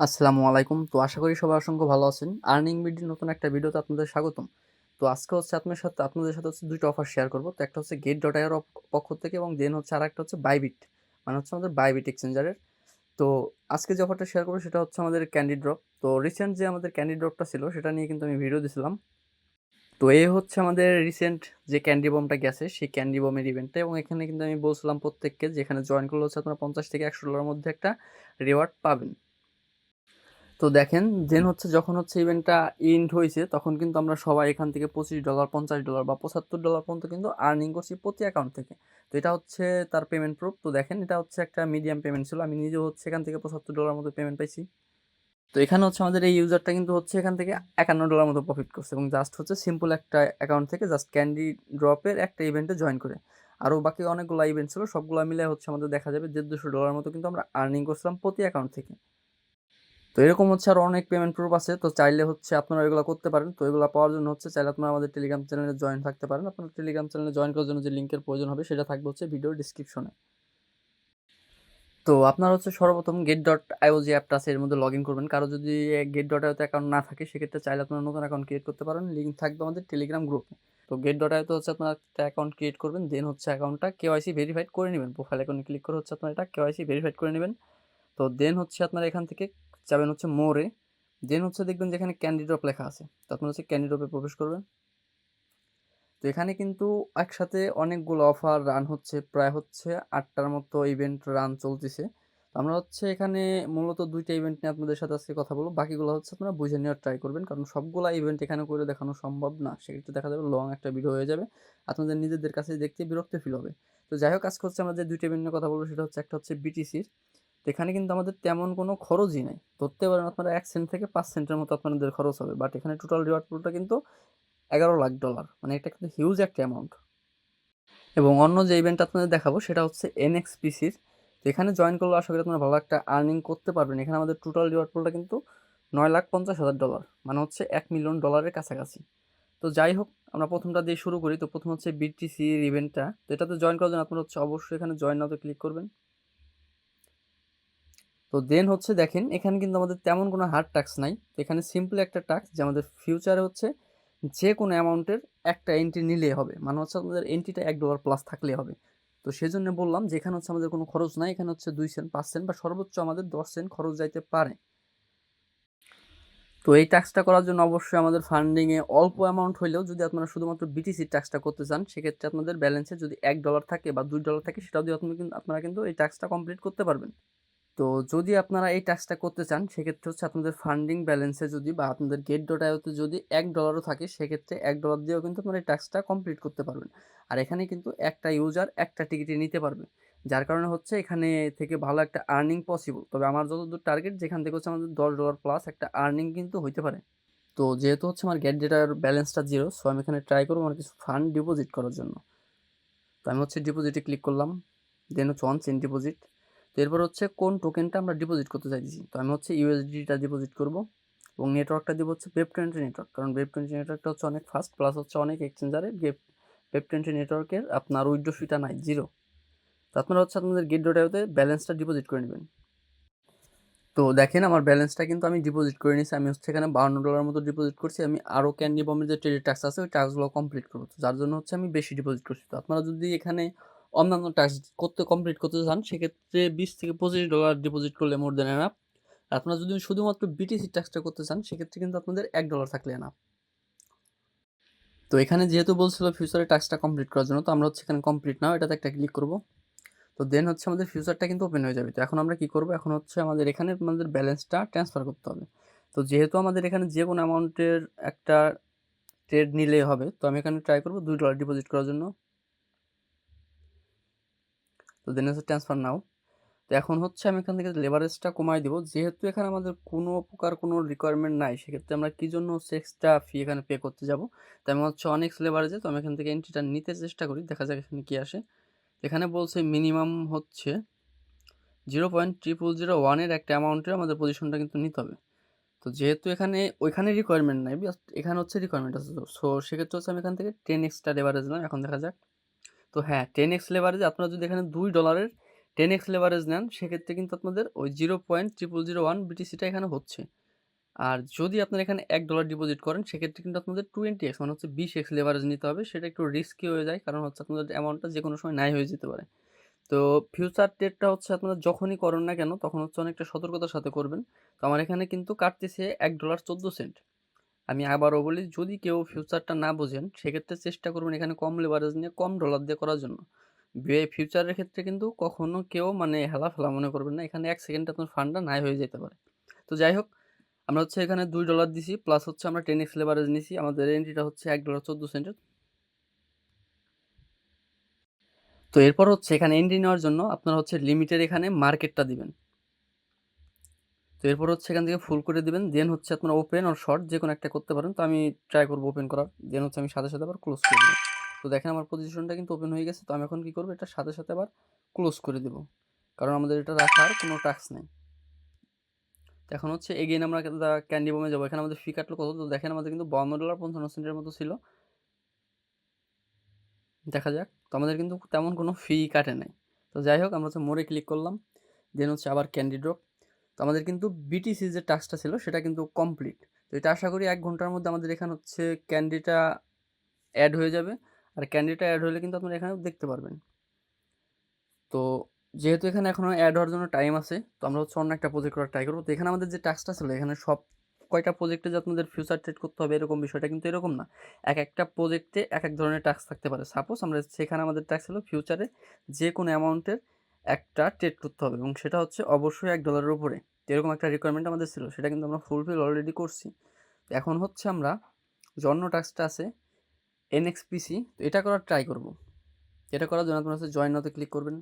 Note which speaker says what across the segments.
Speaker 1: আসসালামু আলাইকুম। তো আশা করি সবাই অসংখ্য ভালো আছেন। আর্নিং বিডির নতুন একটা ভিডিওতে আপনাদের স্বাগতম। তো আজকে হচ্ছে আপনার সাথে, আপনাদের সাথে হচ্ছে দুইটা অফার শেয়ার করব। তো একটা হচ্ছে গেট ডট আইয়ের পক্ষ থেকে এবং দেন হচ্ছে আর একটা হচ্ছে বাইবিট মানে হচ্ছে আমাদের বাইবিট এক্সচেঞ্জারের তো আজকে যে অফারটা শেয়ার করব সেটা হচ্ছে আমাদের ক্যান্ডি ড্রপ তো রিসেন্ট যে আমাদের ক্যান্ডি ড্রপটা ছিল, সেটা নিয়ে কিন্তু আমি ভিডিও দিয়েছিলাম তো এই হচ্ছে আমাদের রিসেন্ট যে ক্যান্ডি বমটা গেছে, সেই ক্যান্ডি বমের ইভেন্টটা এবং এখানে কিন্তু আমি বলছিলাম প্রত্যেককে, যেখানে জয়েন করলে হচ্ছে আপনারা পঞ্চাশ থেকে একশো ডলারের মধ্যে একটা রিওয়ার্ড পাবেন। তো দেখেন দেন হচ্ছে যখন হচ্ছে ইভেন্টটা ইন্ড হয়েছে তখন কিন্তু আমরা সবাই এখান থেকে পঁচিশ ডলার পঞ্চাশ ডলার বা পঁচাত্তর ডলার পর্যন্ত কিন্তু আর্নিং করছি প্রতি অ্যাকাউন্ট থেকে। তো এটা হচ্ছে তার পেমেন্ট প্রুফ তো দেখেন এটা হচ্ছে একটা মিডিয়াম পেমেন্ট ছিল। আমি নিজেও হচ্ছে এখান থেকে পঁচাত্তর ডলার মতো পেমেন্ট পাইছি। তো এখানে হচ্ছে আমাদের এই ইউজারটা কিন্তু হচ্ছে এখান থেকে একান্ন ডলার মতো প্রফিট করছে এবং জাস্ট হচ্ছে সিম্পল একটা অ্যাকাউন্ট থেকে জাস্ট ক্যান্ডি ড্রপের একটা ইভেন্টে জয়েন করে। আরও বাকি অনেকগুলো ইভেন্ট ছিল সবগুলো মিলে হচ্ছে আমাদের দেখা যাবে দেড় দুশো ডলার মতো কিন্তু আমরা আর্নিং করছিলাম প্রতি অ্যাকাউন্ট থেকে। তো এরকম হচ্ছে আরও অনেক পেমেন্ট প্রুফ আছে। তো চাইলে হচ্ছে আপনারা এগুলো করতে পারেন। তো এগুলো পাওয়ার জন্য হচ্ছে চাইলে আপনারা আমাদের টেলিগ্রাম চ্যানেলে জয়েন থাকতে পারেন। আপনার টেলিগ্রাম চ্যানেলে জয়েন করার জন্য যে লিঙ্কের প্রয়োজন হবে, সেটা থাকবে হচ্ছে ভিডিও ডিসক্রিপশনে তো আপনার হচ্ছে সর্বপ্রথম গেট ডট আইও যে অ্যাপটা আছে, এর মধ্যে লগ ইন করবেন। কারও যদি গেট ডট আইওতে অ্যাকাউন্ট না থাকে, সেক্ষেত্রে চাইলে আপনারা নতুন অ্যাকাউন্ট ক্রিয়েট করতে পারেন। লিঙ্ক থাকবে আমাদের টেলিগ্রাম গ্রুপে তো গেট ডট আইওতে হচ্ছে আপনার একটা অ্যাকাউন্ট ক্রিয়েট করবেন দেন হচ্ছে অ্যাকাউন্টটা কেওয়াইসি ভেরিফাইড করে নেবেন। প্রোফাইল অ্যাকাউন্টে ক্লিক করে হচ্ছে আপনার এটা কেওয়াইসি ভেরিফাইড করে নেবেন। তো দেন হচ্ছে আপনার এখান থেকে যাবেন হচ্ছে মোরে, দেন হচ্ছে দেখবেন যেখানে ক্যান্ডিড্রপ লেখা আছে। তো আপনার হচ্ছে ক্যান্ডিড্রপে প্রবেশ করবেন। তো এখানে কিন্তু একসাথে অনেকগুলো অফার রান হচ্ছে, প্রায় হচ্ছে আটটার মতো ইভেন্ট রান চলতেছে। আমরা হচ্ছে এখানে মূলত দুইটা ইভেন্ট নিয়ে আপনাদের সাথে আজকে কথা বলব। বাকিগুলো হচ্ছে আপনারা বুঝে নেওয়ার ট্রাই করবেন, কারণ সবগুলো ইভেন্ট এখানে করে দেখানো সম্ভব না। সেক্ষেত্রে দেখা যাবে লং একটা ভিডিও হয়ে যাবে, আপনাদের নিজেদের কাছে দেখতে বিরক্ত ফিল হবে। তো যাই হোক, আজকে হচ্ছে আমরা যে দুইটা ইভেন্ট নিয়ে কথা বলব, সেটা হচ্ছে একটা হচ্ছে বিটিসির এখানে কিন্তু আমাদের তেমন কোনো খরচই নাই। ধরতে পারেন আপনারা এক সেন্ট থেকে পাঁচ সেন্টের মতো আপনাদের খরচ হবে। বাট এখানে টোটাল রিওয়ার্ড পুলটা কিন্তু এগারো লাখ ডলার মানে এটা কিন্তু হিউজ একটা অ্যামাউন্ট এবং অন্য যে ইভেন্ট আপনাদের দেখাবো, সেটা হচ্ছে এনএক্সপিসির এখানে জয়েন করলে আশা করি আপনারা ভালো একটা আর্নিং করতে পারবেন। এখানে আমাদের টোটাল রিওয়ার্ড পুলটা কিন্তু নয় লাখ পঞ্চাশ হাজার ডলার মানে হচ্ছে এক মিলিয়ন ডলারের কাছাকাছি। তো যাই হোক, আমরা প্রথমটা দিয়ে শুরু করি। তো প্রথম হচ্ছে বিটিসির ইভেন্টটা তো এটাতে জয়েন করার জন্য আপনারা হচ্ছে অবশ্যই এখানে জয়েন নাওতে ক্লিক করবেন। তো দেন হচ্ছে দেখেন, এখানে কিন্তু আমাদের তেমন কোনো হার্ড টাক্স নাই। এখানে সিম্পল একটা টাক্স যে আমাদের ফিউচারে হচ্ছে যে কোনো অ্যামাউন্টের একটা এন্ট্রি নিলেই হবে। মানে হচ্ছে আমাদের এন্ট্রিটা এক ডলার প্লাস থাকলেই হবে। তো সেই জন্য বললাম যে এখানে হচ্ছে আমাদের কোনো খরচ নাই। এখানে হচ্ছে দুই সেন্ট পাঁচ সেন্ট বা সর্বোচ্চ আমাদের দশ সেন্ট খরচ যাইতে পারে। তো এই ট্যাক্সটা করার জন্য অবশ্যই আমাদের ফান্ডিংয়ে অল্প অ্যামাউন্ট হলেও যদি আপনারা শুধুমাত্র বিটিসির ট্যাক্সটা করতে চান, সেক্ষেত্রে আপনাদের ব্যালেন্সে যদি এক ডলার থাকে বা দুই ডলার থাকে, সেটাও দিয়ে আপনি কিন্তু, আপনারা কিন্তু এই ট্যাক্সটা কমপ্লিট করতে পারবেন। তো যদি আপনারা এই টাস্কটা করতে চান, সেক্ষেত্রে হচ্ছে আপনাদের ফান্ডিং ব্যালেন্সে যদি বা আপনাদের গেট ডট আইওতে যদি এক ডলারও থাকে, সেক্ষেত্রে এক ডলার দিয়েও কিন্তু আপনারা এই টাস্কটা কমপ্লিট করতে পারবেন। আর এখানে কিন্তু একটা ইউজার একটা টিকিটে নিতে পারবে। যার কারণে হচ্ছে এখানে থেকে ভালো একটা আর্নিং পসিবল তবে আমার যতদূর টার্গেট যেখান থেকে হচ্ছে আমাদের দশ ডলার প্লাস একটা আর্নিং কিন্তু হইতে পারে। তো যেহেতু হচ্ছে আমার গেট ডেটার ব্যালেন্সটা জিরো সো আমি এখানে ট্রাই করব আমার কিছু ফান্ড ডিপোজিট করার জন্য। তো আমি হচ্ছে ডিপোজিটে ক্লিক করলাম দেন হচ্ছে অন চেন ডিপোজিট তো এরপর হচ্ছে কোন টোকেনটা আমরা ডিপোজিট করতে চাইছি তো আমি হচ্ছে ইউএসডিটা ডিপোজিট করব এবং নেটওয়ার্কটা দিব হচ্ছে ওয়েব টোয়েন্টি নেটওয়ার্ক কারণ ওয়েব টোয়েন্টি নেটওয়ার্কটা হচ্ছে অনেক ফাস্ট প্লাস হচ্ছে অনেক এক্সচেঞ্জারে ওয়েব টোয়েন্টি নেটওয়ার্কের আপনার উইড্রো ফিটা নাই জিরো তো আপনারা হচ্ছে আপনাদের গেট ডোটাতে ব্যালেন্সটা ডিপোজিট করে নেবেন। তো দেখেন আমার ব্যালেন্সটা কিন্তু আমি ডিপোজিট করে নিয়েছি, আমি হচ্ছে এখানে বাউন্ন ডলার মতো ডিপোজিট করছি, আমি আরও ক্যান্ডি বমের যে ট্রেডের ট্যাক্স আছে, ওই ট্যাক্সগুলো কমপ্লিট করব। যার জন্য হচ্ছে আমি বেশি ডিপোজিট করছি। তো আপনারা যদি এখানে অন্যান্য টাস্ক করতে কমপ্লিট করতে চান, সেক্ষেত্রে বিশ থেকে পঁচিশ ডলার ডিপোজিট করলে মোর দেন এনাফ আপনারা যদি শুধুমাত্র বিটিসি ট্যাক্সটা করতে চান, সেক্ষেত্রে কিন্তু আপনাদের এক ডলার থাকলে এনাফ তো এখানে যেহেতু বলছিল ফিউচারে টাস্কটা কমপ্লিট করার জন্য, তো আমরা হচ্ছে এখানে কমপ্লিট নাও এটাতে একটা ক্লিক করব। তো দেন হচ্ছে আমাদের ফিউচারটা কিন্তু ওপেন হয়ে যাবে। তো এখন আমরা কী করব? এখন হচ্ছে আমাদের এখানে আমাদের ব্যালেন্সটা ট্রান্সফার করতে হবে। তো যেহেতু আমাদের এখানে যে কোনো অ্যামাউন্টের একটা ট্রেড নিলেই হবে, তো আমি এখানে ট্রাই করব দুই ডলার ডিপোজিট করার জন্য। তো দেন হচ্ছে ট্রান্সফার নাও তো এখন হচ্ছে আমি এখান থেকে লেবারেজটা কমাই দিব। যেহেতু এখানে আমাদের কোনো প্রকার কোনো রিকোয়ারমেন্ট নাই, সেক্ষেত্রে আমরা কী জন্য হচ্ছে এক্সট্রা ফি এখানে পে করতে যাব? তো আমি হচ্ছে অনেক লেবারেজে তো আমি এখান থেকে এন্ট্রিটা নিতে চেষ্টা করি। দেখা যাক এখানে কী আসে। এখানে বলছে মিনিমাম হচ্ছে জিরো পয়েন্ট ট্রিপল জিরো ওয়ানের একটা অ্যামাউন্টের আমাদের পজিশনটা কিন্তু নিতে হবে। তো যেহেতু এখানে, ওইখানে রিকোয়ারমেন্ট নাই এখানে হচ্ছে রিকোয়ারমেন্ট আছে। তো সো সেক্ষেত্রে হচ্ছে আমি এখান থেকে টেন এক্সট্রা লেবারেজ নিলাম। এখন দেখা যাক। তো হ্যাঁ টেন এক্স লেবারেজ আপনারা যদি এখানে দুই ডলারের টেন এক্স লেভারেজ নেন, সেক্ষেত্রে কিন্তু আপনাদের ওই zero point triple zero one বিটিসিটা এখানে হচ্ছে। আর যদি আপনারা এখানে এক ডলার ডিপোজিট করেন, সেক্ষেত্রে কিন্তু আপনাদের টোয়েন্টি এক্স মানে হচ্ছে বিশ এক্স লেভারেজ নিতে হবে। সেটা একটু রিস্কি হয়ে যায়, কারণ হচ্ছে আপনাদের অ্যামাউন্টটা যে কোনো সময় নাই হয়ে যেতে পারে। তো ফিউচার ট্রেডটা হচ্ছে আপনারা যখনই করেন না কেন, তখন হচ্ছে অনেকটা সতর্কতার সাথে করবেন। তো আমার এখানে কিন্তু কাটতেছে এক ডলার চোদ্দ সেন্ট আমি আবারও বলি, যদি কেউ ফিউচারটা না বোঝেন, সেক্ষেত্রে চেষ্টা করবেন এখানে কম লেভারেজ নিয়ে কম ডলার দিয়ে করার জন্য। ফিউচারের ক্ষেত্রে কিন্তু কখনো কেউ মানে হেলা ফেলা মনে করবেন না, এখানে এক সেকেন্ডে আপনার ফান্ডটা নাই হয়ে যেতে পারে। তো যাই হোক, আমরা হচ্ছে এখানে দুই ডলার দিছি প্লাস হচ্ছে আমরা টেন এক্স লেভারেজ নিছি, আমাদের এন্ট্রিটা হচ্ছে এক ডলার চোদ্দ সেন্টের তো এরপর হচ্ছে এখানে এন্ট্রি নেওয়ার জন্য আপনারা হচ্ছে লিমিটের এখানে মার্কেটটা দিবেন। তো এরপর হচ্ছে এখান থেকে ফুল করে দিবেন। দেন হচ্ছে আপনার ওপেন আর শর্ট যে কোনো একটা করতে পারেন। তো আমি ট্রাই করব ওপেন করার। দেন হচ্ছে আমি সাথে সাথে আবার ক্লোজ করে দেবো। তো দেখেন আমার পজিশনটা কিন্তু ওপেন হয়ে গেছে। তো আমি এখন কী করব? এটা সাথে সাথে আবার ক্লোজ করে দেবো। কারণ আমাদের এটা রাখার কোনো টাক্স নেই। এখন হচ্ছে এগেইন আমরা ক্যান্ডি বোমে যাব। এখানে আমাদের ফি কাটলো কত? তো দেখেন আমাদের কিন্তু বান্ন ডলার পঞ্চান্ন সেন্টের মতো ছিল। দেখা যাক। তো আমাদের কিন্তু তেমন কোনো ফি কাটে নাই। তো যাই হোক, আমরা হচ্ছে মোড়ে ক্লিক করলাম। দেন হচ্ছে আবার ক্যান্ডি ড্রপ আমাদের কিন্তু বিটিসি যে টাস্কটা ছিল সেটা কিন্তু কমপ্লিট তো এটা আশা করি এক ঘণ্টার মধ্যে আমাদের এখানে হচ্ছে ক্যান্ডিটা অ্যাড হয়ে যাবে। আর ক্যান্ডিটা অ্যাড হলে কিন্তু আপনারা এখানে দেখতে পারবেন। তো যেহেতু এখানে এখনও অ্যাড হওয়ার জন্য টাইম আছে, তো আমরা হচ্ছে অন্য একটা প্রজেক্ট করার ট্রাই করব। তো এখানে আমাদের যে টাস্কটা ছিল, এখানে সব কয়টা প্রজেক্টে যে আপনাদের ফিউচার ট্রেড করতে হবে এরকম বিষয়টা কিন্তু এরকম না। এক একটা প্রজেক্টে এক এক ধরনের টাস্ক থাকতে পারে। সাপোজ আমরা সেখানে আমাদের টাস্ক ছিল ফিউচারে যে কোনো অ্যামাউন্টের একটা ট্রেড করতে হবে এবং সেটা হচ্ছে অবশ্যই এক ডলারের উপরে। এরকম একটা রিকোয়ারমেন্ট আমাদের ছিল, সেটা কিন্তু আমরা ফুলফিল অলরেডি করছি। এখন হচ্ছে আমরা জন্য টাস্কটা আছে এনএক্সপিসি তো এটা করার ট্রাই করব। এটা করার জন্য আপনারা হচ্ছে জয়েন হতে ক্লিক করবেন।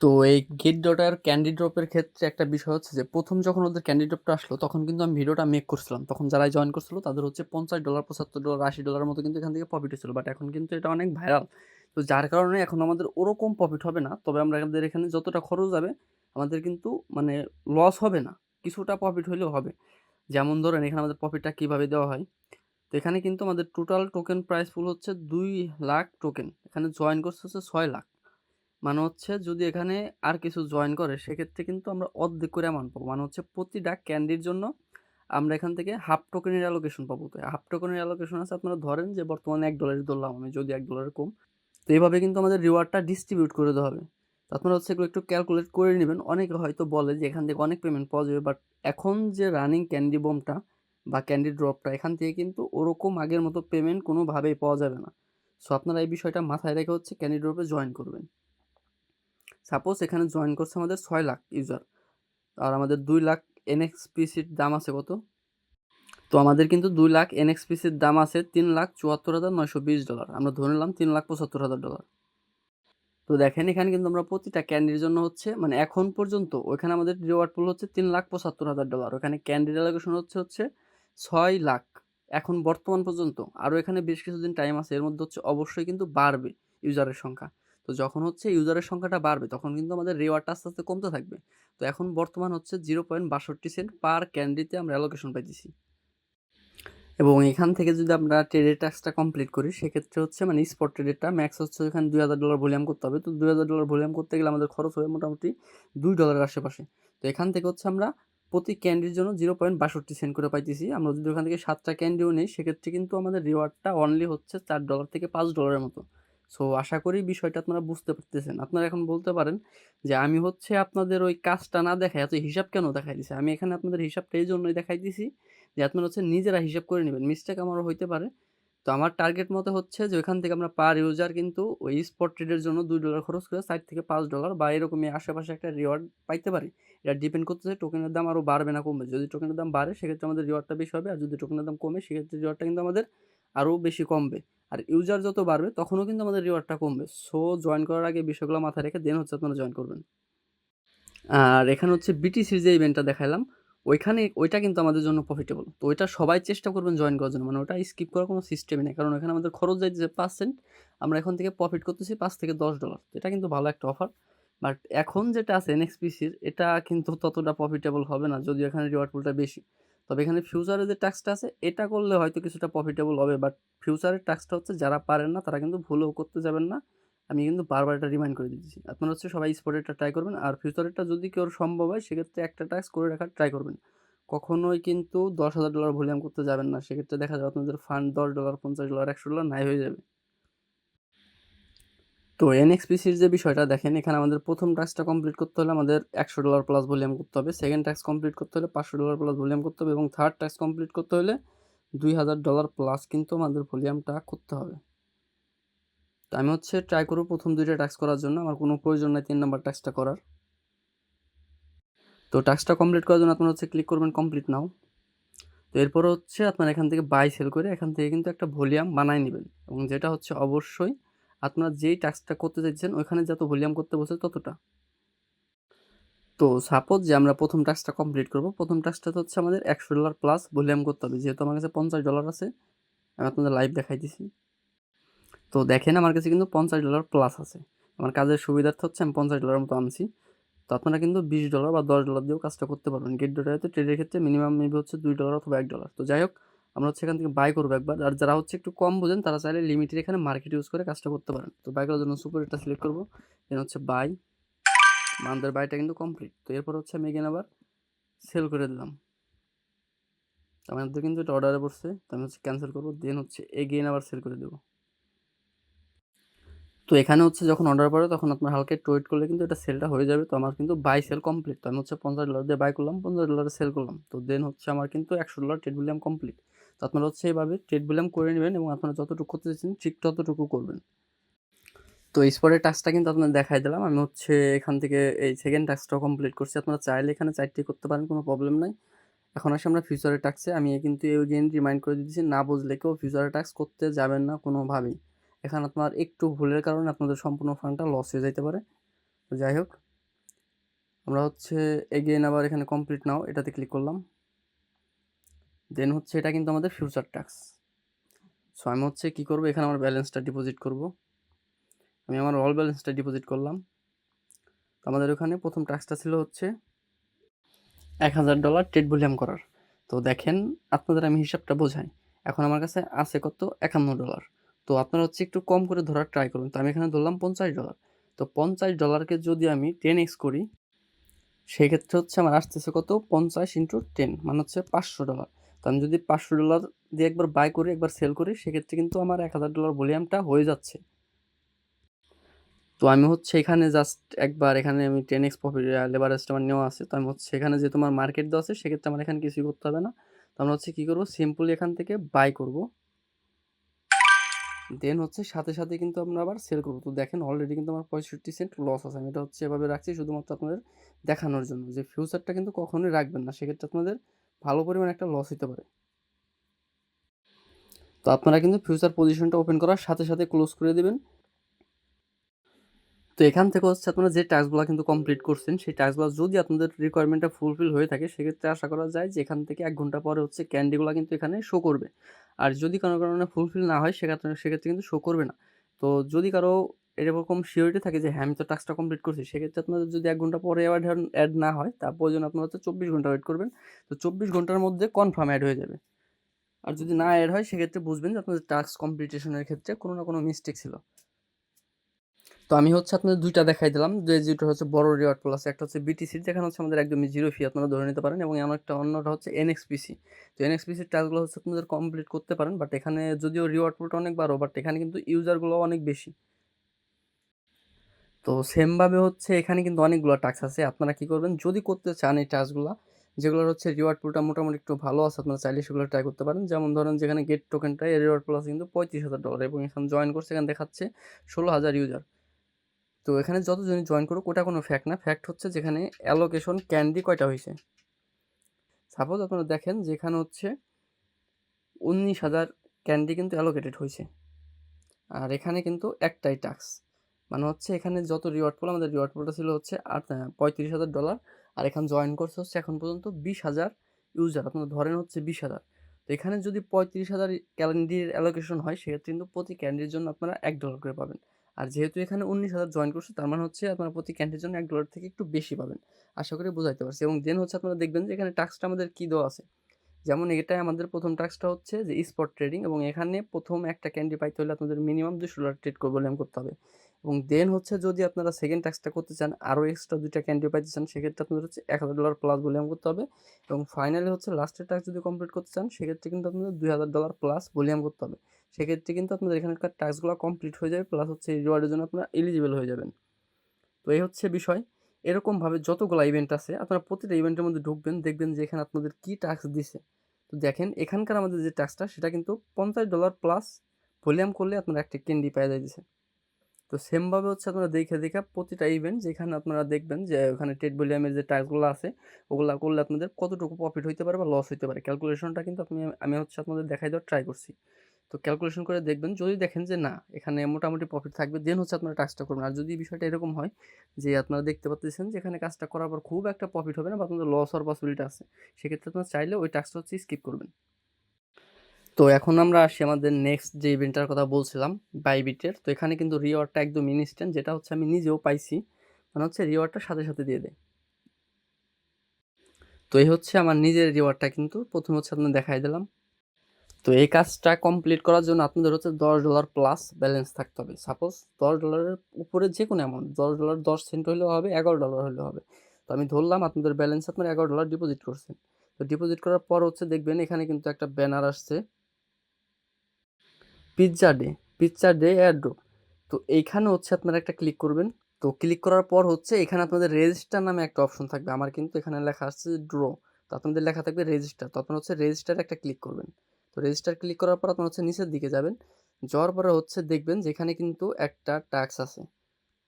Speaker 1: তো এই গেট ডটার ক্যান্ডি ড্রপের ক্ষেত্রে একটা বিষয় হচ্ছে যে, প্রথম যখন ওদের ক্যান্ডি ড্রপটা আসলো, তখন কিন্তু আমি ভিডিওটা মেক করছিলাম। তখন যারা জয়েন করছিল, তাদের হচ্ছে পঞ্চাশ ডলার পঁচাত্তর ডলার আশি ডলার মতো কিন্তু এখান থেকে প্রফিট হচ্ছিল বাট এখন কিন্তু এটা অনেক ভাইরাল তো যার কারণে এখন আমাদের ওরকম প্রফিট হবে না। তবে আমরা আমাদের এখানে যতটা খরচ যাবে আমাদের কিন্তু মানে লস হবে না। কিছুটা প্রফিট হলেও হবে। যেমন ধরেন এখানে আমাদের প্রফিটটা কীভাবে দেওয়া হয়? তো এখানে কিন্তু আমাদের টোটাল টোকেন প্রাইস ফুল হচ্ছে দুই লাখ টোকেন এখানে জয়েন করছে হচ্ছে ছয় লাখ। মানে হচ্ছে যদি এখানে আর কিছু জয়েন করে, সেক্ষেত্রে কিন্তু আমরা অর্ধেক করে অ্যামাউন্ট পাবো। মানে হচ্ছে প্রতিটা ক্যান্ডির জন্য আমরা এখান থেকে হাফ টোকেনের অ্যালোকেশন পাবো। তো হাফ টোকেনের অ্যালোকেশন আছে আপনারা ধরেন যে বর্তমানে এক ডলারের ধরলাম আমি, যদি এক ডলারের কম। তো এইভাবে কিন্তু আমাদের রিওয়ার্ডটা ডিস্ট্রিবিউট করে দেওয়া হবে। আপনারা হচ্ছে এগুলো একটু ক্যালকুলেট করে নেবেন। অনেকে হয়তো বলে যে এখান থেকে অনেক পেমেন্ট পাওয়া যাবে বাট এখন যে রানিং ক্যান্ডি বোমটা বা ক্যান্ডি ড্রপটা এখান থেকে কিন্তু ওরকম আগের মতো পেমেন্ট কোনোভাবেই পাওয়া যাবে না। সো আপনারা এই বিষয়টা মাথায় রেখে হচ্ছে ক্যান্ডি ড্রপে জয়েন করবেন। সাপোজ এখানে জয়েন করছে আমাদের ছয় লাখ ইউজার আর আমাদের দুই লাখ এনএক্সপিসির দাম আছে কত? তো আমাদের কিন্তু দুই লাখ এনএক্সপিসির দাম আছে তিন লাখ চুয়াত্তর হাজার নয়শো বিশ ডলার আমরা ধরে নিলাম তিন লাখ পঁচাত্তর হাজার ডলার তো দেখেন এখানে কিন্তু আমরা প্রতিটা ক্যান্ডির জন্য হচ্ছে মানে এখন পর্যন্ত ওইখানে আমাদের রিওয়ার্ড পুল হচ্ছে তিন লাখ পঁচাত্তর হাজার ডলার ওখানে ক্যান্ডির অ্যালোকেশন হচ্ছে হচ্ছে ছয় লাখ। এখন বর্তমান পর্যন্ত আরও এখানে বেশ কিছুদিন টাইম আছে, এর মধ্যে হচ্ছে অবশ্যই কিন্তু বাড়বে ইউজারের সংখ্যা। তো যখন হচ্ছে ইউজারের সংখ্যাটা বাড়বে, তখন কিন্তু আমাদের রেওয়ার্ডটা আস্তে আস্তে কমতে থাকবে। তো এখন বর্তমান হচ্ছে জিরো পয়েন্ট বাষট্টি সেন্ট পার ক্যান্ডিতে আমরা অ্যালোকেশন পাইতেছি। এবং এখান থেকে যদি আমরা ট্রেডের টাস্কটা কমপ্লিট করি, সেক্ষেত্রে হচ্ছে মানে স্পট ট্রেডেরটা ম্যাক্স হচ্ছে এখানে দুই হাজার ডলার ভলিউম করতে হবে। তো দুই হাজার ডলার ভলিউম করতে গেলে আমাদের খরচ হবে মোটামুটি দুই ডলারের আশেপাশে। তো এখান থেকে হচ্ছে আমরা প্রতি ক্যান্ডির জন্য জিরো পয়েন্ট বাষট্টি সেন্ট করে পাইতেছি। আমরা যদি ওখান থেকে সাতটা ক্যান্ডিও নেই, সেক্ষেত্রে কিন্তু আমাদের রিওয়ার্ডটা অনলি হচ্ছে চার ডলার থেকে পাঁচ ডলারের মতো। সো আশা করি বিষয়টা আপনারা বুঝতে পারতেছেন। আপনারা এখন বলতে পারেন যে আমি হচ্ছে আপনাদের ওই কাজটা না দেখাই এত হিসাব কেন দেখাই দিছি আমি এখানে আপনাদের হিসাবটা এই জন্যই দেখাই দিছি যে আপনারা হচ্ছে নিজেরা হিসাব করে নেবেন। মিস্টেক আমারও হইতে পারে। তো আমার টার্গেট মতো হচ্ছে যে ওইখান থেকে আমরা পার ইউজার কিন্তু ওই স্পট ট্রেডের জন্য দুই ডলার খরচ করে সাইড থেকে পাঁচ ডলার বা এরকমই আশেপাশে একটা রিওয়ার্ড পাইতে পারি। এটা ডিপেন্ড করতেছে টোকেনের দাম আরও বাড়বে না কমবে। যদি টোকেনের দাম বাড়ে, সেক্ষেত্রে আমাদের রিওয়ার্ডটা বেশি হবে। আর যদি টোকেনের দাম কমে, সেক্ষেত্রে রিওয়ার্ডটা কিন্তু আমাদের আরও বেশি কমবে। আর ইউজার যত বাড়বে, তখনও কিন্তু আমাদের রিওয়ার্ডটা কমবে। সো জয়েন করার আগে বিষয়গুলো মাথায় রেখে দেন হচ্ছে আপনারা জয়েন করবেন। আর এখানে হচ্ছে বিটিসির যে ইভেন্টটা দেখালাম ওইখানে ওইটা কিন্তু আমাদের জন্য প্রফিটেবল তো ওইটা সবাই চেষ্টা করবেন জয়েন করার জন্য। মানে ওটা স্কিপ করার কোনো সিস্টেমই নেই। কারণ ওখানে আমাদের খরচ যাইতেছে পার্সেন্ট আমরা এখন থেকে প্রফিট করতেছি পাঁচ থেকে দশ ডলার এটা কিন্তু ভালো একটা অফার বাট এখন যেটা আছে এনএক্সপিসির এটা কিন্তু ততটা প্রফিটেবল হবে না। যদিও এখানে রিওয়ার্ড পুলটা বেশি। তবে এখানে ফিউচারে যে ট্যাক্সটা আছে, এটা করলে হয়তো কিছুটা প্রফিটেবল হবে। বাট ফিউচারের ট্যাক্সটা হচ্ছে যারা পারেন না, তারা কিন্তু ভুলেও করতে যাবেন না। আমি কিন্তু বারবার এটা রিমাইন্ড করে দিচ্ছি আপনারা হচ্ছে সবাই স্পটেরটা ট্রাই করবেন, আর ফিউচারেরটা যদি কেউ সম্ভব হয়, সেক্ষেত্রে একটা টাস্ক করে রাখার ট্রাই করবেন। কখনোই কিন্তু দশ হাজার ডলার ভলিউম করতে যাবেন না। সেক্ষেত্রে দেখা যাবে আপনাদের ফান্ড দশ ডলার পঞ্চাশ ডলার একশো ডলার নাই হয়ে যাবে। তো এনএক্সপিসির যে বিষয়টা, দেখেন এখানে আমাদের প্রথম টাস্কটা কমপ্লিট করতে হলে আমাদের একশো ডলার প্লাস ভলিউম করতে হবে। সেকেন্ড টাস্ক কমপ্লিট করতে হলে পাঁচশো ডলার প্লাস ভলিউম করতে হবে এবং থার্ড টাস্ক কমপ্লিট করতে হলে দুই হাজার ডলার প্লাস কিন্তু আমাদের ভলিউমটা করতে হবে। তো আমি হচ্ছে ট্রাই করব প্রথম দুইটা টাস্ক করার জন্য। আমার কোনো প্রয়োজন নেই তিন নাম্বার টাস্কটা করার। তো টাস্কটা কমপ্লিট করার জন্য আপনারা হচ্ছে ক্লিক করবেন কমপ্লিট নাও তো এরপর হচ্ছে আপনার এখান থেকে বাই সেল করে এখান থেকে কিন্তু একটা ভলিউম বানায় নেবেন এবং যেটা হচ্ছে অবশ্যই আপনার যেই টাস্কটা করতে চাইছেন ওইখানে যত ভলিউম করতে বসে ততটা। তো সাপোজ যে আমরা প্রথম টাস্কটা কমপ্লিট করব, প্রথম টাস্কটা তো হচ্ছে আমাদের একশো ডলার প্লাস ভলিউম করতে হবে। যেহেতু আমার কাছে পঞ্চাশ ডলার আছে, আমি আপনাদের লাইভ দেখাই দিছি। তো দেখেন আমার কাছে কিন্তু পঞ্চাশ ডলার প্লাস আছে। আমার কাজের সুবিধার্থে হচ্ছে আমি পঞ্চাশ ডলার মতো আনছি। তো আপনারা কিন্তু বিশ ডলার বা দশ ডলার দিয়েও কাজটা করতে পারবেন। গেট ডলারেতে ট্রেডের ক্ষেত্রে মিনিমাম মেবি হচ্ছে দুই ডলার অথবা এক ডলার তো যাই হোক, আমরা হচ্ছে এখান থেকে বাই করব একবার। আর যারা হচ্ছে একটু কম বোঝেন, তারা চাইলে লিমিটেড এখানে মার্কেট ইউজ করে কাজটা করতে পারেন। তো বাই করার জন্য সুপার এটা সিলেক্ট করব। দেন হচ্ছে বাই মান্থের বাইটা কিন্তু কমপ্লিট তো এরপর হচ্ছে আমি এগেন আবার সেল করে দিলাম। আমাদের কিন্তু এটা অর্ডারে পড়ছে তো আমি হচ্ছে ক্যান্সেল করব। দেন হচ্ছে এগেন আবার সেল করে দেবো। তো এখানে হচ্ছে যখন অর্ডার পড়ে তখন আপনার হালকা একটু ওয়েট করলে কিন্তু এটা সেলটা হয়ে যাবে। তো আমার কিন্তু বাই সেল কমপ্লিট তো আমি হচ্ছে পঞ্চাশ ডলার দিয়ে বাই করলাম, পঞ্চাশ ডলারে সেল করলাম। তো দেন হচ্ছে আমার কিন্তু একশো ডলার ট্রেড ভলিউম কমপ্লিট তো আপনারা হচ্ছে এইভাবে ট্রেড ভলিউম করে নেবেন এবং আপনারা যতটুকু করতে চাইছেন ঠিক ততটুকু করবেন। তো এই স্পটের টাস্কটা কিন্তু আপনার দেখাই দিলাম। আমি হচ্ছে এখান থেকে এই সেকেন্ড টাস্কটাও কমপ্লিট করছি। আপনারা চাইলে এখানে চারটি করতে পারেন, কোনো প্রবলেম নাই। এখন আসে আমরা ফিউচারের টাস্কে আমি কিন্তু এই এগেন রিমাইন্ড করে দিচ্ছি না বুঝলে কেউ ফিউচারের টাস্ক করতে যাবেন না কোনোভাবেই। এখানে আপনার একটু ভুলের কারণে আপনাদের সম্পূর্ণ ফান্ডটা লস হয়ে যেতে পারে। তো যাই হোক, আমরা হচ্ছে এগেন আবার এখানে কমপ্লিট নাও এটাতে ক্লিক করলাম। দেন হচ্ছে এটা কিন্তু আমাদের ফিউচার ট্যাক্স সো আমি হচ্ছে কী করব, এখানে আমার ব্যালেন্সটা ডিপোজিট করব। আমি আমার অল ব্যালেন্সটা ডিপোজিট করলাম। আমাদের ওখানে প্রথম ট্যাক্সটা ছিল হচ্ছে এক হাজার ডলার ট্রেড ভলিউম করার। তো দেখেন, আপনাদের আমি হিসাবটা বোঝাই। এখন আমার কাছে আছে কত? একান্ন ডলার। তো আপনারা হচ্ছে একটু কম করে ধরার ট্রাই করুন। তো আমি এখানে ধরলাম পঞ্চাশ ডলার তো পঞ্চাশ ডলারকে যদি আমি টেন এক্স করি, সেক্ষেত্রে হচ্ছে আমার আসতেছে কত? পঞ্চাশ ইন্টু টেন মানে হচ্ছে পাঁচশো ডলার তো আমি যদি পাঁচশো ডলার দিয়ে একবার বাই করি, একবার সেল করি, সেক্ষেত্রে কিন্তু আমার এক হাজার ডলার ভলিউমটা হয়ে যাচ্ছে। তো আমি হচ্ছে এখানে জাস্ট একবার এখানে আমি টেন এক্স প্রফিট লেবারেজটা আমার নেওয়া আছে। তো আমি হচ্ছে এখানে যে তোমার মার্কেট দেওয়া আছে, সেক্ষেত্রে আমার এখানে কিছুই করতে হবে না। তো আমরা হচ্ছে কী করব? সিম্পলি এখান থেকে বাই করব। দেন হচ্ছে সাথে সাথে কিন্তু আমরা আবার সেল করব। তো দেখেন অলরেডি কিন্তু আমার পঁয়ষট্টি সেন্ট লস আছে। আমি এটা হচ্ছে এভাবে রাখছি শুধুমাত্র আপনাদের দেখানোর জন্য যে ফিউচারটা কিন্তু কখনোই রাখবেন না। সেক্ষেত্রে আপনাদের ভালো পরিমাণ একটা লস হতে পারে। তো আপনারা কিন্তু ফিউচার পজিশনটা ওপেন করার সাথে সাথে ক্লোজ করে দেবেন। তো এখান থেকে হচ্ছে আপনারা যে টাস্কগুলো কিন্তু কমপ্লিট করছেন, সেই টাস্কগুলো যদি আপনাদের রিকোয়ারমেন্টটা ফুলফিল হয়ে থাকে, সেক্ষেত্রে আশা করা যায় যে এখান থেকে এক ঘণ্টা পরে হচ্ছে ক্যান্ডিগুলো কিন্তু এখানে শো করবে। আর যদি কোনো কারণে ফুলফিল না হয় সেক্ষেত্রে সেক্ষেত্রে কিন্তু শো করবে না। তো যদি কারও এরকম শিওরিটি থাকে যে হ্যাঁ আমি তো টাস্কটা কমপ্লিট করছি, সেক্ষেত্রে আপনাদের যদি এক ঘণ্টা পরে আবার অ্যাড না হয় তারপর জন্য আপনারা হচ্ছে চব্বিশ ঘণ্টা ওয়েট করবেন। তো চব্বিশ ঘণ্টার মধ্যে কনফার্ম অ্যাড হয়ে যাবে। আর যদি না অ্যাড হয়, সেক্ষেত্রে বুঝবেন যে আপনাদের টাস্ক কমপ্লিটেশনের ক্ষেত্রে কোনো না কোনো মিস্টেক ছিল। তো আমি হচ্ছে আপনাদের দুইটা দেখাই দিলাম। যে যেটা হচ্ছে বড় রিওয়ার্ড প্লাস একটা হচ্ছে বিটিসি যেখানে হচ্ছে আমাদের একদমই জিরো ফি আপনারা ধরে নিতে পারেন, এবং আমার একটা অন্যটা হচ্ছে এনএক্সপিসি তো এনএক্সপিসির টাস্কগুলো হচ্ছে আপনাদের কমপ্লিট করতে পারেন বাট এখানে যদিও রিওয়ার্ড পুলটা অনেক বারো বাট এখানে কিন্তু ইউজারগুলো অনেক বেশি। তো সেমভাবে হচ্ছে এখানে কিন্তু অনেকগুলো টাস্ক আছে, আপনারা কী করবেন, যদি করতে চান এই টাস্কগুলো যেগুলোর হচ্ছে রিওয়ার্ড পুলটা মোটামুটি একটু ভালো আছে, আপনারা চাইলে সেগুলো ট্রাই করতে পারেন। যেমন ধরেন যেখানে গেট টোকেনটা রিওয়ার্ড প্লাস কিন্তু পঁয়ত্রিশ হাজার ডলার এবং এখানে জয়েন করছে, এখানে দেখাচ্ছে ষোলো হাজার ইউজার তো এখানে যতজনই জয়েন করুক, ওটা কোনো ফ্যাক্ট না। ফ্যাক্ট হচ্ছে যেখানে অ্যালোকেশন ক্যান্ডি কয়টা হয়েছে। সাপোজ আপনারা দেখেন যেখানে হচ্ছে উনিশ হাজার ক্যান্ডি কিন্তু অ্যালোকেটেড হয়েছে। আর এখানে কিন্তু একটাই টাক্স মানে হচ্ছে এখানে যত রিওয়ার্ড পোল আমাদের রিওয়ার্ড পোলটা ছিল হচ্ছে আট পঁয়ত্রিশ হাজার ডলার আর এখানে জয়েন করছে হচ্ছে এখন পর্যন্ত বিশ হাজার ইউজার আপনারা ধরেন হচ্ছে বিশ হাজার। তো এখানে যদি পঁয়ত্রিশ হাজার ক্যান্ডির অ্যালোকেশন হয়, সেক্ষেত্রে কিন্তু প্রতি ক্যান্ডির জন্য আপনারা এক ডলার করে পাবেন। আর যেহেতু এখানে উনিশ হাজার জয়েন করছে, তার মানে হচ্ছে আপনার প্রতি ক্যান্টির জন্য এক ডলার থেকে একটু বেশি পাবেন। আশা করি বোঝাইতে পারছি। এবং দেন হচ্ছে আপনারা দেখবেন যে এখানে টাস্কটা আমাদের কী দেওয়া আছে? যেমন এটাই আমাদের প্রথম টাস্কটা হচ্ছে যে স্পট ট্রেডিং এবং এখানে প্রথম একটা ক্যান্ডি পাইতে হলে আপনাদের মিনিমাম দুশো ডলার ট্রেড করে ভলিউম করতে হবে। এবং দেন হচ্ছে যদি আপনারা সেকেন্ড টাস্কটা করতে চান, আরও এক্সট্রা দুইটা ক্যান্ডি পাইতে চান, সেক্ষেত্রে আপনাদের হচ্ছে এক হাজার ডলার প্লাস ভলিউম করতে হবে। এবং ফাইনালি হচ্ছে লাস্টের টাস্ক যদি কমপ্লিট করতে চান, সেক্ষেত্রে কিন্তু আপনাদের দুই হাজার ডলার প্লাস ভলিউম করতে হবে। সেক্ষেত্রে কিন্তু আপনাদের এখানকার টাস্কগুলো কমপ্লিট হয়ে যাবে প্লাস হচ্ছে রিওয়ার্ডের জন্য আপনারা এলিজিবল হয়ে যাবেন। তো এই হচ্ছে বিষয়। এরকমভাবে যতগুলো ইভেন্ট আছে, আপনারা প্রতিটা ইভেন্টের মধ্যে ঢুকবেন, দেখবেন যে এখানে আপনাদের কী টাস্ক দিছে। তো দেখেন, এখানকার আমাদের যে টাস্কটা সেটা কিন্তু পঞ্চাশ ডলার প্লাস ভলিউম করলে আপনারা একটা ক্যান্ডি পাওয়া যাইতেছে। তো সেমভাবে হচ্ছে আপনারা দেখে দেখে প্রতিটা ইভেন্ট যেখানে আপনারা দেখবেন যে, ওখানে টেট ভলিউমের যে টাস্কগুলো আছে, ওগুলো করলে আপনাদের কতটুকু প্রফিট হইতে পারে বা লস হইতে পারে? ক্যালকুলেশনটা কিন্তু আপনি, আমি হচ্ছে আপনাদের দেখাই দেওয়ার ট্রাই করছি। তো ক্যালকুলেশন করে দেখবেন, যদি দেখেন যে না, এখানে মোটামুটি প্রফিট থাকবে দেন হচ্ছে আপনারা টাস্কটা করবেন। আর যদি বিষয়টা এরকম হয় যে, আপনারা দেখতে পাচ্ছেন যে, এখানে কাজটা করার পর খুব একটা প্রফিট হবে না বা আপনাদের লস হওয়ার পসিবিলিটি আছে, সেক্ষেত্রে আপনারা চাইলে ওই টাস্কটা হচ্ছে স্কিপ করবেন। তো এখন আমরা আসি আমাদের নেক্সট যে ইভেন্টটার কথা বলছিলাম বাইবিটের তো এখানে কিন্তু রিওয়ার্ডটা একদম ইনস্ট্যান্ট যেটা হচ্ছে আমি নিজেও পাইছি। মানে হচ্ছে রিওয়ার্ডটা সাথে সাথে দিয়ে দেয় তো এই হচ্ছে আমার নিজের রিওয়ার্ডটা কিন্তু। প্রথমে হচ্ছে আপনার দেখাই দিলাম। তো এই কাজটা কমপ্লিট করার জন্য আপনাদের হচ্ছে দশ ডলার প্লাস ব্যালেন্স থাকতে হবে। সাপোজ দশ ডলারের উপরে যে কোনো অ্যামাউন্ট দশ ডলার দশ সেন্ট হলেও হবে, এগারো ডলার হলেও হবে। তো আমি ধরলাম আপনাদের ব্যালেন্স আপনার এগারো ডলার ডিপোজিট করছেন। তো ডিপোজিট করার পর হচ্ছে দেখবেন এখানে কিন্তু একটা ব্যানার আসছে। Pizza day pizza day airdrop তো এইখানে হচ্ছে আপনারা একটা ক্লিক করবেন। তো ক্লিক করার পর হচ্ছে এখানে আপনাদের রেজিস্টার নামে একটা অপশন থাকবে। আমার কিন্তু এখানে লেখা আসছে ড্র তো আপনাদের লেখা থাকবে রেজিস্টার তো আপনারা হচ্ছে রেজিস্টার একটা ক্লিক করবেন। তো রেজিস্টার ক্লিক করার পর আপনার হচ্ছে নিচের দিকে যাবেন। যাওয়ার পরে হচ্ছে দেখবেন যে এখানে কিন্তু একটা টাস্ক আছে।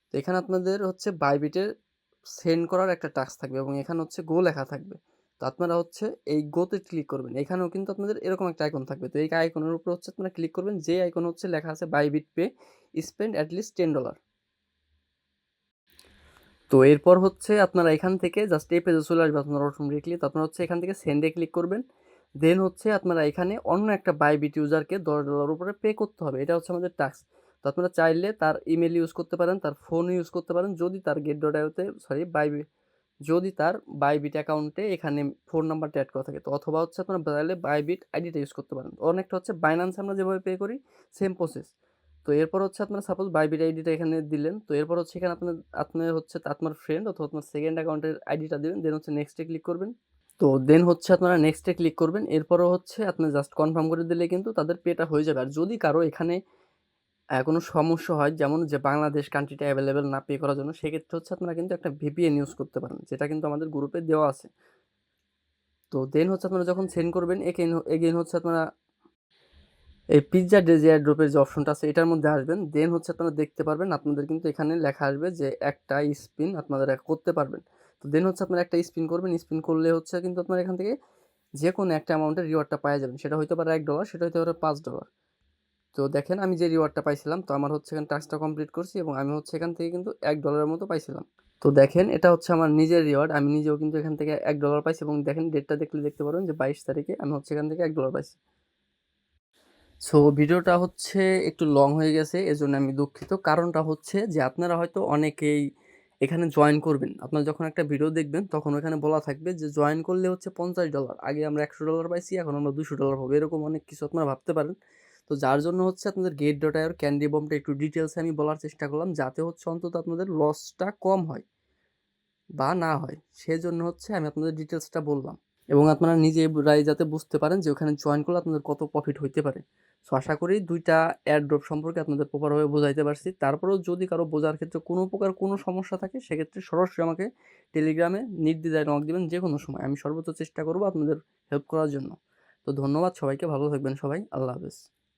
Speaker 1: তো এখানে আপনাদের হচ্ছে বাইবিটের সেন্ড করার একটা টাস্ক থাকবে এবং এখানে হচ্ছে গো লেখা থাকবে। তো আপনারা হচ্ছে এই গোতে ক্লিক করবেন। এখানেও কিন্তু আপনাদের এরকম একটা আইকন থাকবে। তো এই আইকনের উপর হচ্ছে আপনারা ক্লিক করবেন। যে আইকন হচ্ছে লেখা আছে by BitPay spend at least ten dollar তো এরপর হচ্ছে আপনারা এখান থেকে জাস্ট এই পেজে চলে আসবে আপনারা অটোমেটিকলি তো আপনারা হচ্ছে এখান থেকে সেন্ডে ক্লিক করবেন। দেন হচ্ছে আপনারা এখানে অন্য একটা বাই বিট ইউজারকে দশ ডলার উপরে পে করতে হবে। এটা হচ্ছে আমাদের টাস্ক তো আপনারা চাইলে তার ইমেল ইউজ করতে পারেন, তার ফোন ইউজ করতে পারেন। যদি তার গেট ডট সরি বাইবি যদি তার বাইবিট অ্যাকাউন্টে এখানে ফোন নাম্বারটা অ্যাড করা থাকে, তো অথবা হচ্ছে আপনারা চাইলে বাইবিট আইডিটা ইউজ করতে পারেন। অনেকটা হচ্ছে বাইন্যান্স আমরা যেভাবে পে করি সেম প্রসেস তো এরপর হচ্ছে আপনার সাপোজ বাইবিট আইডিটা এখানে দিলেন, তো এরপর হচ্ছে এখানে আপনার আপনার হচ্ছে আপনার ফ্রেন্ড অথবা আপনার সেকেন্ড অ্যাকাউন্টের আইডিটা দেবেন দেন হচ্ছে নেক্সটে ক্লিক করবেন। তো দেন হচ্ছে আপনারা নেক্সটে ক্লিক করবেন, এরপরও হচ্ছে আপনি জাস্ট কনফার্ম করে দিলে কিন্তু তাদের পেটা হয়ে যাবে। আর যদি কারও এখানে কোনো সমস্যা হয় যেমন যে বাংলাদেশ কান্ট্রিটা অ্যাভেলেবেল না পে করার জন্য, সেক্ষেত্রে হচ্ছে আপনারা কিন্তু একটা ভিপিএন ইউজ করতে পারেন, যেটা কিন্তু আমাদের গ্রুপে দেওয়া আছে। তো দেন হচ্ছে আপনারা যখন সেন্ড করবেন এগেন এগেন হচ্ছে আপনারা এই পিৎজা ডেজিয়ার ড্রপের যে অপশনটা আছে, এটার মধ্যে আসবেন। দেন হচ্ছে আপনারা দেখতে পারবেন, আপনাদের কিন্তু এখানে লেখা আসবে যে একটা স্পিন আপনারা করতে পারবেন। তো দেন হচ্ছে আপনারা একটা স্পিন করবেন স্পিন করলে হচ্ছে কিন্তু আপনারা এখান থেকে যে কোনো একটা অ্যামাউন্টের রিওয়ার্ডটা পাওয়া যাবেন। সেটা হইতে পারে এক ডলার সেটা হইতে পারে পাঁচ ডলার তো দেখেন আমি যে রিওয়ার্ডটা পাইছিলাম, তো আমার হচ্ছে এখানে টাস্কটা কমপ্লিট করছি এবং আমি হচ্ছে এখান থেকে কিন্তু এক ডলারের মতো পাইছিলাম। তো দেখেন এটা হচ্ছে আমার নিজের রিওয়ার্ড আমি নিজেও কিন্তু এখান থেকে এক ডলার পাইছি এবং দেখেন ডেটটা দেখলে দেখতে পারেন যে বাইশ তারিখে আমি হচ্ছে এখান থেকে এক ডলার পাইছি। সো ভিডিওটা হচ্ছে একটু লং হয়ে গেছে, এজন্য আমি দুঃখিত। কারণটা হচ্ছে যে আপনারা হয়তো অনেকেই এখানে জয়েন করবেন। আপনারা যখন একটা ভিডিও দেখবেন, তখন ওখানে বলা থাকবে যে জয়েন করলে হচ্ছে পঞ্চাশ ডলার আগে আমরা একশো ডলার পাইছি, এখন আমরা দুশো ডলার পাবো। এরকম অনেক কিছু আপনারা ভাবতে পারেন। তো যার জন্য হচ্ছে আপনাদের গেট ডটার ক্যান্ডি বমটা একটু ডিটেলসে আমি বলার চেষ্টা করলাম, যাতে হচ্ছে অন্তত আপনাদের লসটা কম হয় বা না হয়। সেজন্য হচ্ছে আমি আপনাদের ডিটেলসটা বললাম। এবং আপনারা নিজেরাই যাতে বুঝতে পারেন যে ওখানে জয়েন করলে আপনাদের কত প্রফিট হইতে পারে। সো আশা করি দুইটা অ্যাড্রপ সম্পর্কে আপনাদের প্রপারভাবে বোঝাইতে পারছি। তারপরেও যদি কারও বোঝার ক্ষেত্রে কোনো প্রকার কোনো সমস্যা থাকে, সেক্ষেত্রে সরাসরি আমাকে টেলিগ্রামে নির্দ্বিধায় নক দেবেন যে কোনো সময়। আমি সর্বোচ্চ চেষ্টা করব আপনাদের হেল্প করার জন্য। তো ধন্যবাদ সবাইকে, ভালো থাকবেন সবাই। আল্লাহ হাফেজ।